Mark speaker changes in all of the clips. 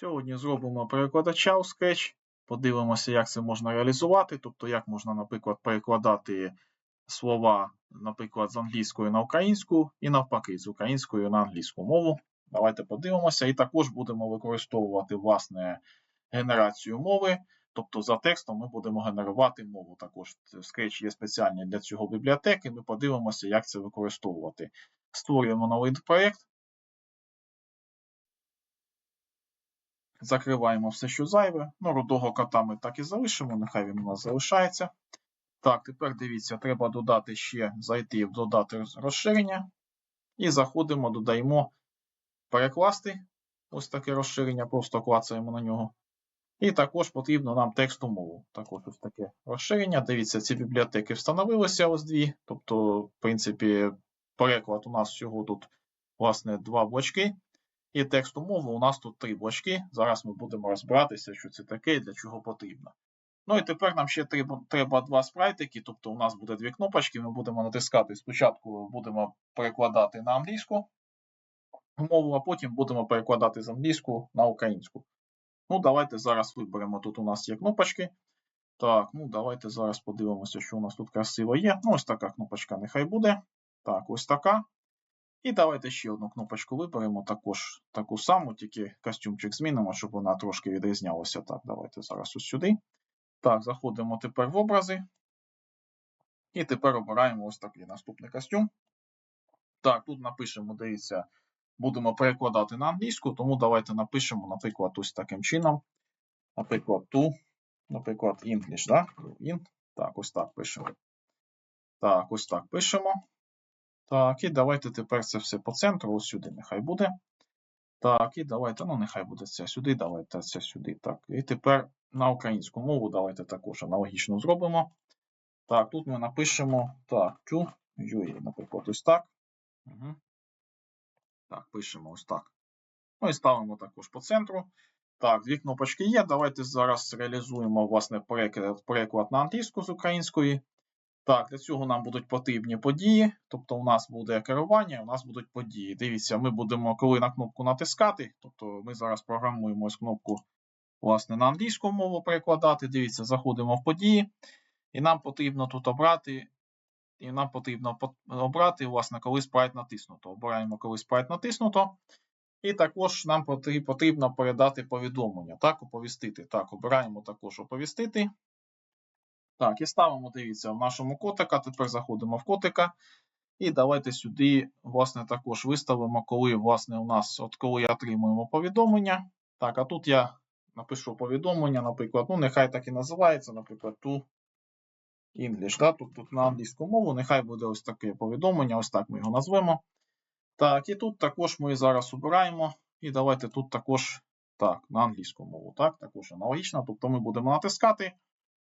Speaker 1: Сьогодні зробимо перекладача у Scratch. Подивимося, як це можна реалізувати. Тобто, як можна, наприклад, перекладати слова, наприклад, з англійської на українську і навпаки, з української на англійську мову. Давайте подивимося. І також будемо використовувати власне генерацію мови. Тобто за текстом ми будемо генерувати мову. Також в Scratch є спеціальні для цього бібліотеки. Ми подивимося, як це використовувати. Створюємо новий проєкт. Закриваємо все, що зайве. Ну, рудого кота ми так і залишимо, нехай він у нас залишається. Так, тепер дивіться, треба додати ще, зайти в додати розширення. І заходимо, додаємо перекласти. Ось таке розширення, просто клацаємо на нього. І також потрібно нам тексту мову. Також ось таке розширення. Дивіться, ці бібліотеки встановилися ось дві. Тобто, в принципі, переклад у нас всього тут, власне, два блочки. І тексту мови у нас тут три блочки. Зараз ми будемо розбиратися, що це таке і для чого потрібно. Ну і тепер нам ще треба, треба два спрайтики, тобто у нас буде дві кнопочки, ми будемо натискати. Спочатку будемо перекладати на англійську мову, а потім будемо перекладати з англійську на українську. Ну, давайте зараз виберемо. Тут у нас є кнопочки. Так, ну давайте зараз подивимося, що у нас тут красиво є. Ну, ось така кнопочка нехай буде. Так, ось така. І давайте ще одну кнопочку виберемо, також таку саму, тільки костюмчик змінимо, щоб вона трошки відрізнялася. Так, давайте зараз ось сюди. Так, заходимо тепер в образи. І тепер обираємо ось такий наступний костюм. Так, тут напишемо, дивіться, будемо перекладати на англійську, тому давайте напишемо, наприклад, ось таким чином. Наприклад, to, наприклад, English, да? In. Так, ось так пишемо. Так, ось так пишемо. Так, і давайте тепер це все по центру, ось сюди нехай буде. Так, і давайте, ну, нехай буде це сюди, давайте це сюди. Так, і тепер на українську мову давайте також аналогічно зробимо. Так, тут ми напишемо так, to UA, наприклад, ось так. Угу. Так, пишемо ось так. Ну і ставимо також по центру. Так, дві кнопочки є. Давайте зараз реалізуємо власне переклад, переклад на англійську з української. Так, для цього нам будуть потрібні події. Тобто, у нас буде керування, у нас будуть події. Дивіться, ми будемо, коли на кнопку натискати, тобто ми зараз програмуємо ось кнопку власне, на англійську мову перекладати. Дивіться, заходимо в події, і нам потрібно тут обрати. І нам потрібно обрати, власне, коли спрайт натиснуто. Обираємо, коли спрайт натиснуто. І також нам потрібно передати повідомлення. Так, оповістити. Так, обираємо також оповістити. Так, і ставимо, дивіться, в нашому котика. Тепер заходимо в котика. І давайте сюди, власне, також виставимо, коли, власне, у нас, от коли отримуємо повідомлення. Так, а тут я напишу повідомлення, наприклад, ну, нехай так і називається, наприклад, to English. Да? Тут, тут на англійську мову, нехай буде ось таке повідомлення, ось так ми його назвемо. Так, і тут також ми зараз обираємо. І давайте тут також так, на англійську мову. Так, також аналогічно. Тобто ми будемо натискати.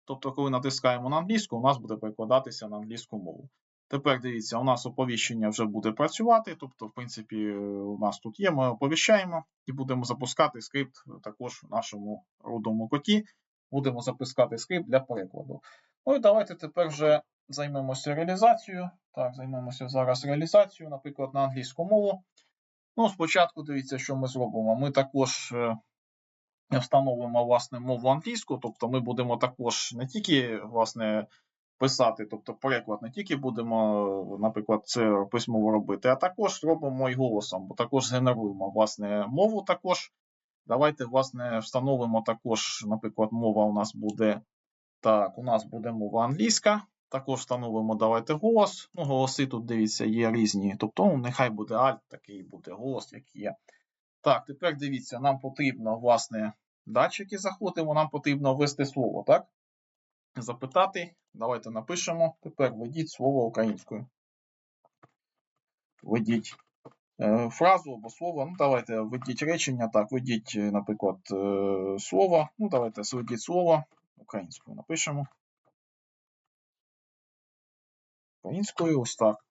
Speaker 1: Тобто, коли натискаємо на англійську, у нас буде перекладатися на англійську мову. Тепер дивіться, у нас оповіщення вже буде працювати. Тобто, в принципі, у нас тут є, ми оповіщаємо і будемо запускати скрипт також в нашому рудому коті. Будемо запускати скрипт для перекладу. Ну і давайте тепер вже займемося реалізацією. Так, займемося зараз реалізацією, наприклад, на англійську мову. Ну, спочатку дивіться, що ми зробимо. Ми також встановимо власне мову англійську, тобто ми будемо також не тільки власне писати, тобто переклад не тільки будемо, наприклад, це письмово робити, а також робимо і голосом, бо також генеруємо власне мову. Також давайте власне встановимо також, наприклад, мова у нас буде так, у нас буде мова англійська. Також встановимо давайте голос. Ну, голоси тут дивіться, є різні. Тобто, ну, нехай буде альт, такий буде голос, який є. Так, тепер дивіться, нам потрібно, власне, датчики заходимо, нам потрібно ввести слово, так? Запитати. Давайте напишемо. Тепер введіть слово українською. Введіть е, фразу або слово. Ну, давайте введіть речення. Так, введіть, наприклад, е, слово. Ну, давайте введіть слово українською напишемо. Українською ось так.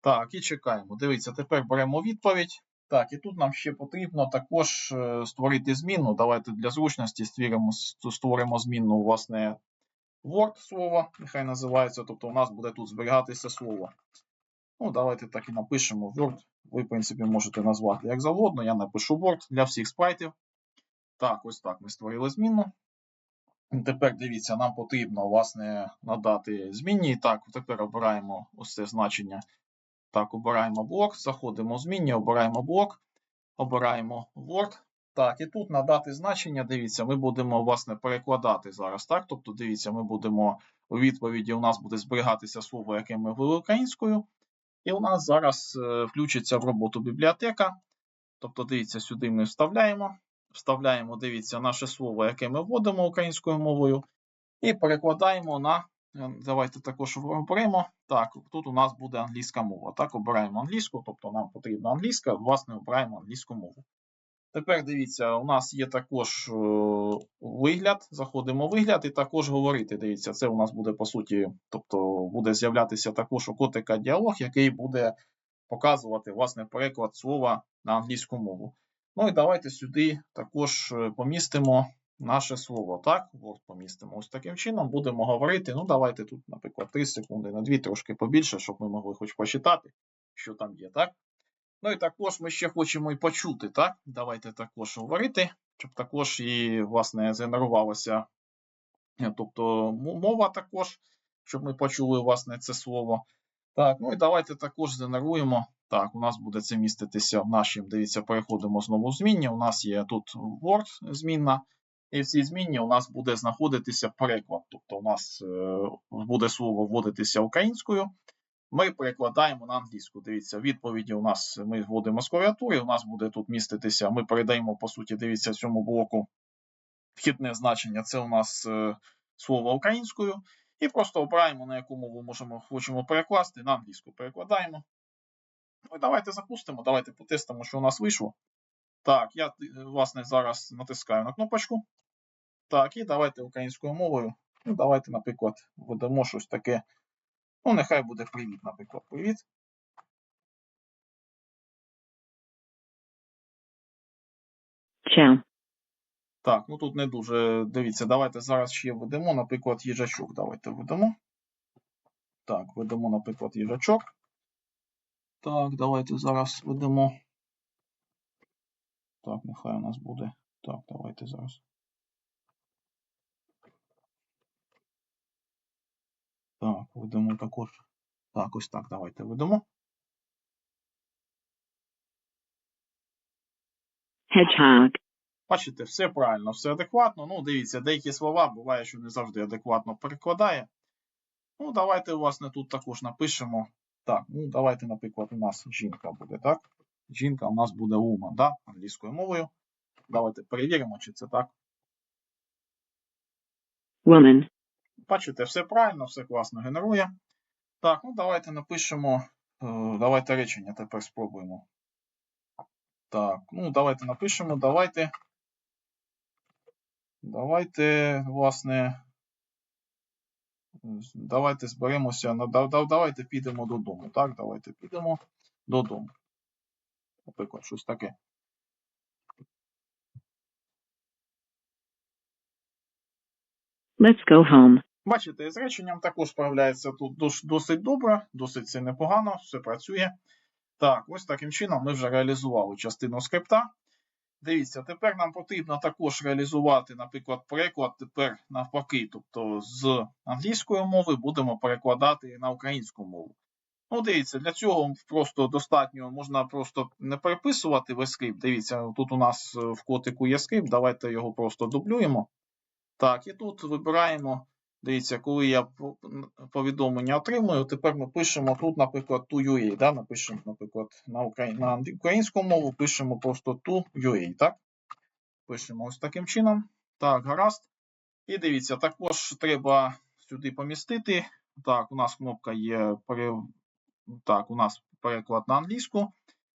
Speaker 1: Так, і чекаємо. Дивіться, тепер беремо відповідь. Так, і тут нам ще потрібно також створити зміну. Давайте для зручності створимо, створимо зміну, власне, Word слово, нехай називається. Тобто у нас буде тут зберігатися слово. Ну, давайте так і напишемо Word. Ви, в принципі, можете назвати як завгодно. Я напишу Word для всіх спрайтів. Так, ось так ми створили зміну. Тепер дивіться, нам потрібно власне надати змінні. Так, тепер обираємо ось це значення. Так, обираємо блок, заходимо в змінні, обираємо блок, обираємо Word. Так, і тут надати значення, дивіться, ми будемо власне перекладати зараз. Так, тобто, дивіться, ми будемо у відповіді у нас буде зберігатися слово, яке ми ввели українською. І у нас зараз е, включиться в роботу бібліотека. Тобто, дивіться, сюди ми вставляємо. Вставляємо, дивіться, наше слово, яке ми вводимо українською мовою, і перекладаємо на. Давайте також оберемо. Так, тут у нас буде англійська мова. Так, обираємо англійську, тобто нам потрібна англійська, власне, обираємо англійську мову. Тепер дивіться, у нас є також е, вигляд. Заходимо в вигляд і також говорити. Дивіться, це у нас буде по суті, тобто буде з'являтися також у котика діалог, який буде показувати власне переклад слова на англійську мову. Ну і давайте сюди також е, помістимо наше слово. Так, Word помістимо. Ось таким чином будемо говорити. Ну, давайте тут, наприклад, 3 секунди на 2 трошки побільше, щоб ми могли хоч почитати, що там є, так? Ну і також ми ще хочемо і почути, так? Давайте також говорити, щоб також і, власне, згенерувалося, е, тобто мова також, щоб ми почули, власне, це слово. Так, ну і давайте також згенеруємо. Так, у нас буде це міститися в нашім, дивіться, переходимо знову в змінні. У нас є тут Word змінна, цій змінні у нас буде знаходитися переклад. Тобто у нас е, буде слово вводитися українською. Ми перекладаємо на англійську. Дивіться, відповіді у нас ми вводимо з клавіатури. У нас буде тут міститися. Ми передаємо, по суті, дивіться, цьому блоку вхідне значення. Це у нас е, слово українською. І просто обираємо, на яку мову можемо хочемо перекласти. На англійську перекладаємо. Ну і давайте запустимо, давайте потестимо, що у нас вийшло. Так, я власне зараз натискаю на кнопочку. Так, і давайте українською мовою. Ну, давайте, наприклад, введемо щось таке. Ну, нехай буде привіт, наприклад, привіт.
Speaker 2: Ciao.
Speaker 1: Так, ну тут не дуже. Дивіться, давайте зараз ще введемо, наприклад, їжачок. Давайте введемо. Так, введемо, наприклад, їжачок. Так, давайте зараз введемо. Так, нехай у нас буде. Так, давайте зараз. Так, введемо також. Так, ось так, давайте введемо.
Speaker 2: Hedgehog.
Speaker 1: Бачите, все правильно, все адекватно. Ну, дивіться, деякі слова буває, що не завжди адекватно перекладає. Ну, давайте, власне, тут також напишемо. Так, ну давайте, наприклад, у нас жінка буде, так? Жінка у нас буде woman, да? англійською мовою. Давайте перевіримо, чи це так.
Speaker 2: Woman.
Speaker 1: Бачите, все правильно, все класно генерує. Так, ну давайте напишемо. е, Давайте речення тепер спробуємо. Так, ну давайте напишемо, давайте. Давайте, власне. Давайте зберемося. Давайте підемо додому. Так, давайте підемо додому. Наприклад, щось таке.
Speaker 2: Let's go home.
Speaker 1: Бачите, з реченням також справляється тут досить добре, досить це непогано, все працює. Так, ось таким чином ми вже реалізували частину скрипта. Дивіться, тепер нам потрібно також реалізувати, наприклад, переклад тепер навпаки, тобто з англійської мови будемо перекладати на українську мову. Ну, дивіться, для цього просто достатньо, можна просто не переписувати весь скрипт. Дивіться, тут у нас е, в котику є скрипт, давайте його просто дублюємо. Так, і тут вибираємо. Дивіться, коли я повідомлення отримую, тепер ми пишемо тут, наприклад, to.ua, да? напишемо, наприклад, на, украї... на українську мову пишемо просто to.ua, так? Пишемо ось таким чином. Так, гаразд. І дивіться, також треба сюди помістити. Так, у нас кнопка є пере... Так, у нас переклад на англійську.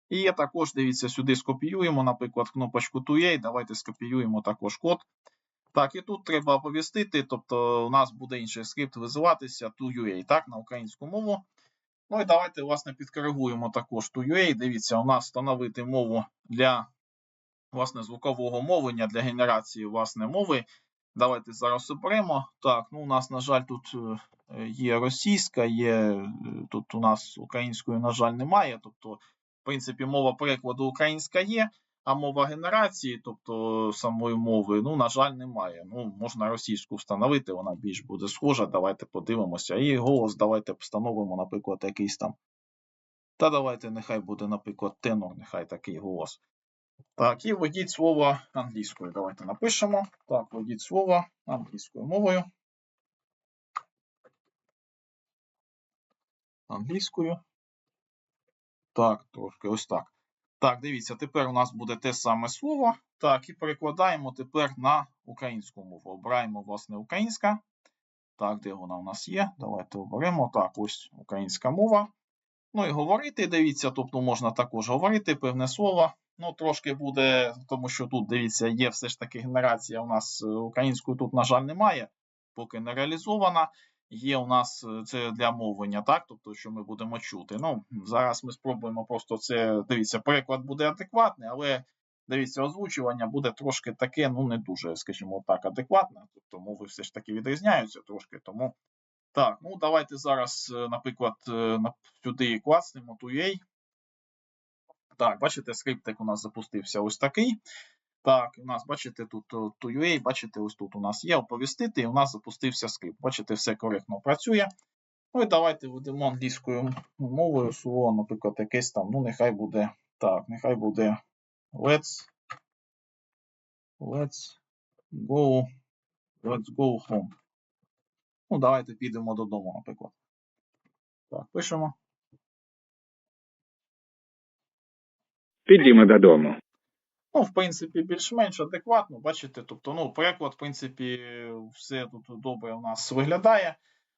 Speaker 1: І також, дивіться, сюди скопіюємо, наприклад, кнопочку to.ua, давайте скопіюємо також код. Так, і тут треба оповістити, тобто у нас буде інший скрипт визиватися to.ua, так, на українську мову. Ну і давайте, власне, підкоригуємо також to.ua. Дивіться, у нас встановити мову для власне, звукового мовлення, для генерації власне мови. Давайте зараз оберемо. Так, ну у нас, на жаль, тут е, є російська, є е, тут у нас української, на жаль, немає. Тобто, в принципі, мова перекладу українська є. А мова генерації, тобто самої мови, ну, на жаль, немає. Ну, можна російську встановити, вона більш буде схожа. Давайте подивимося. І голос давайте встановимо, наприклад, якийсь там. Та давайте, нехай буде, наприклад, тенор, нехай такий голос. Так, і введіть слово англійською. Давайте напишемо. Так, введіть слово англійською мовою. Англійською. Так, трошки ось так. Так, дивіться, тепер у нас буде те саме слово. Так, і перекладаємо тепер на українську мову. Обираємо, власне, українська. Так, де вона у нас є? Давайте оберемо. Так, ось українська мова. Ну і говорити, дивіться, тобто можна також говорити певне слово. Ну, трошки буде, тому що тут, дивіться, є все ж таки генерація у нас е, української тут, на жаль, немає, поки не реалізована. Є у нас е, це для мовлення, так? Тобто, що ми будемо чути. Ну, зараз ми спробуємо просто це. Дивіться, переклад буде адекватний, але дивіться, озвучування буде трошки таке, ну не дуже, скажімо так, адекватне. Тобто мови все ж таки відрізняються трошки. Тому так, ну давайте зараз, е, наприклад, е, сюди класнемо TUA. Так, бачите, скриптик у нас запустився ось такий. Так, у нас, бачите, тут е, TUA, бачите, ось тут у нас є оповістити, і у нас запустився скрипт. Бачите, все коректно працює. Ну і давайте ведемо англійською мовою слово, наприклад, якесь там, ну нехай буде. Так, нехай буде let's, let's go, let's go home. Ну, давайте підемо додому, наприклад. Так, пишемо.
Speaker 3: Підімо додому.
Speaker 1: Ну, в принципі, більш-менш адекватно, бачите, тобто, ну, переклад, в принципі, все тут добре у нас виглядає.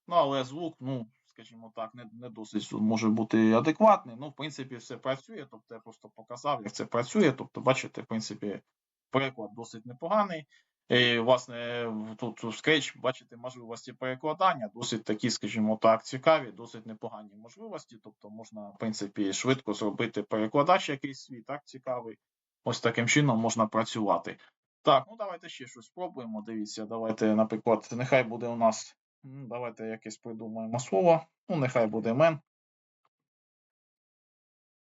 Speaker 1: Ну, але звук, ну, скажімо так, не, не досить може бути адекватний. Ну, в принципі, все працює. Тобто, я просто показав, як це працює. Тобто, бачите, в принципі, переклад досить непоганий. І, власне, тут в Scratch, бачите, можливості перекладання досить такі, скажімо так, цікаві, досить непогані можливості. Тобто можна, в принципі, швидко зробити перекладач якийсь свій, так, цікавий. Ось таким чином можна працювати. Так, ну давайте ще щось спробуємо. Дивіться, давайте, наприклад, нехай буде у нас. Давайте якесь придумаємо слово. Ну, нехай буде мен.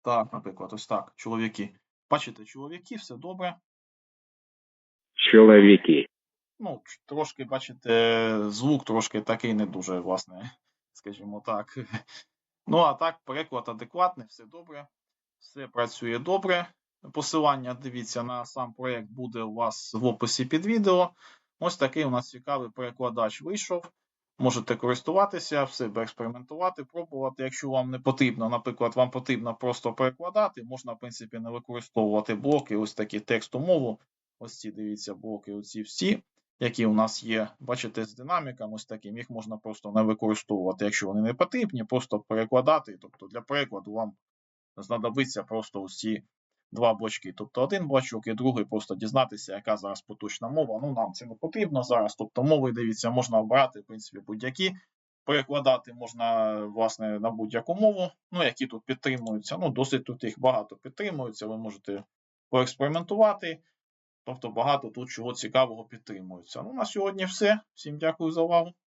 Speaker 1: Так, наприклад, ось так. Чоловіки. Бачите, чоловіки, все добре.
Speaker 3: Чоловіки.
Speaker 1: Ну, трошки, бачите, звук трошки такий не дуже, власне, скажімо так. Ну, а так, переклад адекватний, все добре, все працює добре. Посилання, дивіться, на сам проєкт буде у вас в описі під відео. Ось такий у нас цікавий перекладач вийшов. Можете користуватися, в себе експериментувати, пробувати. Якщо вам не потрібно, наприклад, вам потрібно просто перекладати, можна, в принципі, не використовувати блоки, ось такі тексту мову. Ось ці, дивіться, блоки, оці всі які у нас є, бачите, з динаміком ось таким, їх можна просто не використовувати, якщо вони не потрібні, просто перекладати. Тобто для перекладу вам знадобиться просто ці два блочки. Тобто один блочок і другий просто дізнатися, яка зараз поточна мова. Ну, нам це не потрібно зараз. Тобто мови, дивіться, можна обрати, в принципі, будь-які. Перекладати можна, власне, на будь-яку мову, ну, які тут підтримуються. Ну, досить тут їх багато підтримуються, ви можете поекспериментувати. Тобто багато тут чого цікавого підтримується. Ну, на сьогодні все. Всім дякую за увагу.